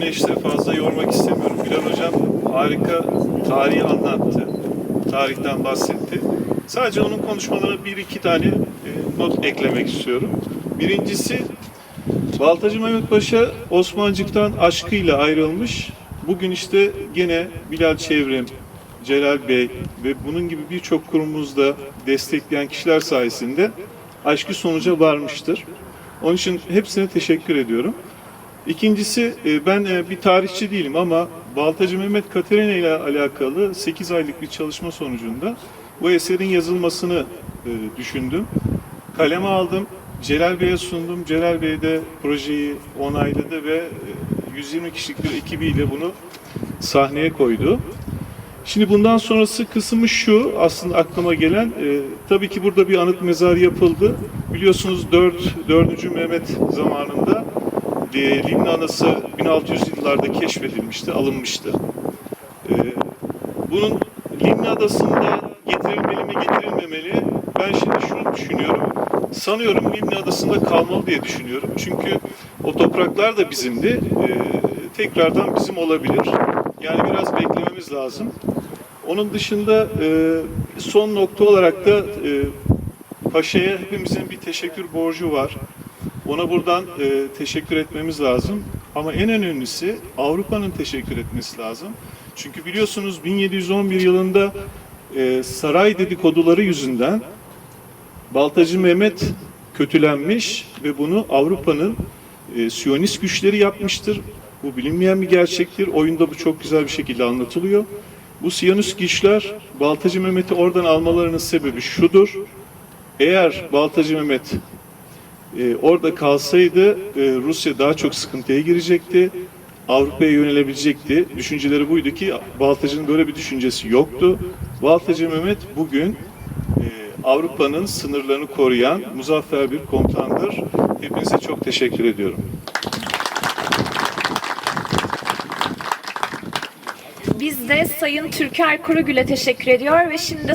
Güneş'te fazla yormak istemiyorum. Bilal Hocam harika tarihi anlattı. Tarihten bahsetti. Sadece onun konuşmalarına bir iki tane e, not eklemek istiyorum. Birincisi Baltacı Mehmet Paşa Osmancık'tan aşkıyla ayrılmış. Bugün işte gene Bilal Çevrim, Celal Bey ve bunun gibi birçok kurumumuzda destekleyen kişiler sayesinde aşkı sonuca varmıştır. Onun için hepsine teşekkür ediyorum. İkincisi e, ben e, bir tarihçi değilim ama Baltacı Mehmet Katerina ile alakalı 8 aylık bir çalışma sonucunda bu eserin yazılmasını e, düşündüm. Kaleme aldım. Celal Bey'e sundum. Celal Bey de projeyi onayladı ve e, 120 kişilik bir ekibiyle bunu sahneye koydu. Şimdi bundan sonrası kısmı şu aslında aklıma gelen e, tabii ki burada bir anıt mezar yapıldı. Biliyorsunuz 4. 4. Mehmet zamanında e, Limna Anası 1600 yıllarda keşfedilmişti, alınmıştı. E, bunun Limna Adası'nda getirilmeli mi getirilmemeli ben şimdi şunu düşünüyorum. Sanıyorum Limna Adası'nda kalmalı diye düşünüyorum. Çünkü o topraklar da bizimdi. E, tekrardan bizim olabilir. Yani biraz beklememiz lazım. Onun dışında e, son nokta olarak da e, Paşa'ya hepimizin bir teşekkür borcu var. Ona buradan e, teşekkür etmemiz lazım. Ama en önemlisi Avrupa'nın teşekkür etmesi lazım. Çünkü biliyorsunuz 1711 yılında e, saray dedikoduları yüzünden Baltacı Mehmet kötülenmiş ve bunu Avrupa'nın e, Siyonist güçleri yapmıştır. Bu bilinmeyen bir gerçektir. Oyunda bu çok güzel bir şekilde anlatılıyor. Bu Siyonist güçler Baltacı Mehmet'i oradan almalarının sebebi şudur. Eğer Baltacı Mehmet e, orada kalsaydı e, Rusya daha çok sıkıntıya girecekti. Avrupa'ya yönelebilecekti. Düşünceleri buydu ki Baltacı'nın böyle bir düşüncesi yoktu. Baltacı Mehmet bugün e, Avrupa'nın sınırlarını koruyan muzaffer bir komutandır. Hepinize çok teşekkür ediyorum. Biz de Sayın Türker Kurugül'e teşekkür ediyor ve şimdi